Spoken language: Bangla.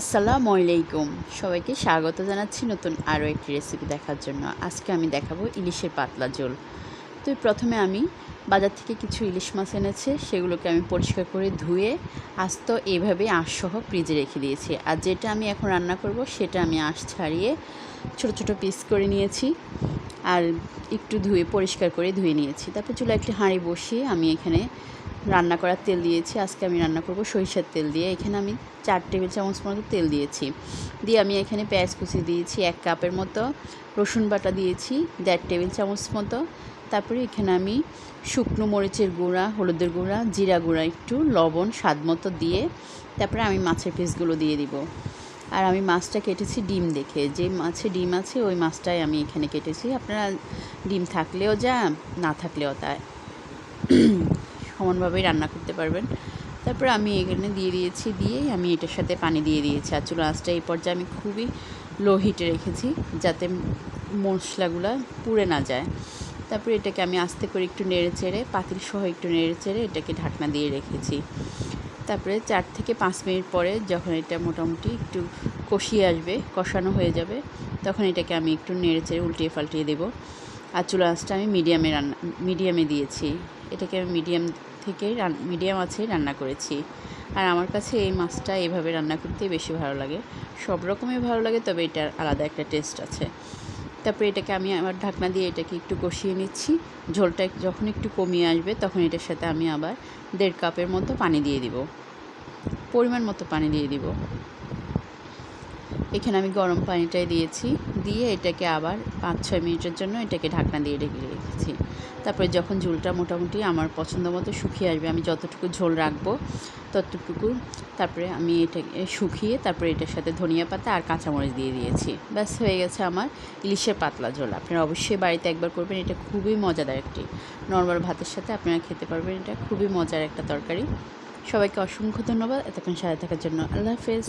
আসসালামু আলাইকুম। সবাইকে স্বাগত জানাচ্ছি নতুন আরও একটি রেসিপি দেখার জন্য। আজকে আমি দেখাবো ইলিশের পাতলা ঝোল। তো প্রথমে আমি বাজার থেকে কিছু ইলিশ মাছ এনেছে, সেগুলোকে আমি পরিষ্কার করে ধুয়ে আস্ত এইভাবে আঁশসহ ফ্রিজে রেখে দিয়েছি। আর যেটা আমি এখন রান্না করব, সেটা আমি আঁশ ছাড়িয়ে ছোট ছোট পিস করে নিয়েছি আর একটু ধুয়ে, পরিষ্কার করে ধুয়ে নিয়েছি। তারপর চুলা একটি হাঁড়ি বসিয়ে আমি এখানে রান্না করার তেল দিয়েছি। আজকে আমি রান্না করব সরিষার তেল দিয়ে। এখানে আমি চার টেবিল চামচ মতো তেল দিয়েছি। দিয়ে আমি এখানে পেঁয়াজ কুচি দিয়েছি এক কাপের মতো। রসুন বাটা দিয়েছি দেড় টেবিল চামচ মতো। তারপরে এখানে আমি শুকনো মরিচের গুঁড়া, হলুদের গুঁড়া, জিরা গুঁড়া, একটু লবণ, স্বাদ মতো দিয়ে তারপরে আমি মাছের পিসগুলো দিয়ে দিব। আর আমি মাছটা কেটেছি ডিম দেখে। যে মাছে ডিম আছে, ওই মাছটাই আমি এখানে কেটেছি। আপনারা ডিম থাকলেও যা, না থাকলেও তাই। সমানভাবেই রান্না করতে পারবেন। তারপর আমি এখানে দিয়ে দিয়েছি দিয়ে আমি এটার সাথে পানি দিয়ে দিয়েছি। আর চুলো আঁচটা এই পর্যায়ে আমি খুবই লো হিটে রেখেছি, যাতে মশলাগুলো পুড়ে না যায়। তারপরে এটাকে আমি আস্তে করে একটু নেড়ে চেড়ে, পাতিল সহ একটু নেড়ে চেড়ে এটাকে ঢাকনা দিয়ে রেখেছি। তারপরে চার থেকে পাঁচ মিনিট পরে যখন এটা মোটামুটি একটু কষিয়ে আসবে, কষানো হয়ে যাবে, তখন এটাকে আমি একটু নেড়ে চেড়ে উল্টিয়ে পাল্টিয়ে দেবো। আর চুলা আঁচটা আমি মিডিয়ামে রান্না, মিডিয়ামে দিয়েছি। এটাকে আমি মিডিয়াম থেকে মিডিয়াম আছে রান্না করেছি। আর আমার কাছে এই মাছটা এভাবে রান্না করতেই বেশি ভালো লাগে। সব রকমই ভালো লাগে, তবে এটার আলাদা একটা টেস্ট আছে। তারপরে এটাকে আমি আবার ঢাকনা দিয়ে এটাকে একটু কষিয়ে নিচ্ছি। ঝোলটা যখন একটু কমিয়ে আসবে, তখন এটার সাথে আমি আবার দেড় কাপের মতো পানি দিয়ে দিব। পরিমাণ মতো পানি দিয়ে দিব। এখানে আমি গরম পানিটাই দিয়েছি। দিয়ে এটাকে আবার পাঁচ ছয় মিনিটের জন্য এটাকে ঢাকনা দিয়ে রেখে রেখেছি। তারপরে যখন ঝোলটা মোটামুটি আমার পছন্দ মতো শুকিয়ে আসবে, আমি যতটুকু ঝোল রাখব ততটুকু। তারপরে আমি এটাকে শুকিয়ে তারপরে এটার সাথে ধনিয়া পাতা আর কাঁচামরিচ দিয়ে দিয়েছি। ব্যাস, হয়ে গেছে আমার ইলিশের পাতলা ঝোল। আপনারা অবশ্যই বাড়িতে একবার করবেন, এটা খুবই মজাদার একটি। নর্মাল ভাতের সাথে আপনারা খেতে পারবেন, এটা খুবই মজার একটা তরকারি। সবাইকে অসংখ্য ধন্যবাদ, এতক্ষণ সাথে থাকার জন্য আল্লাহ হাফেজ।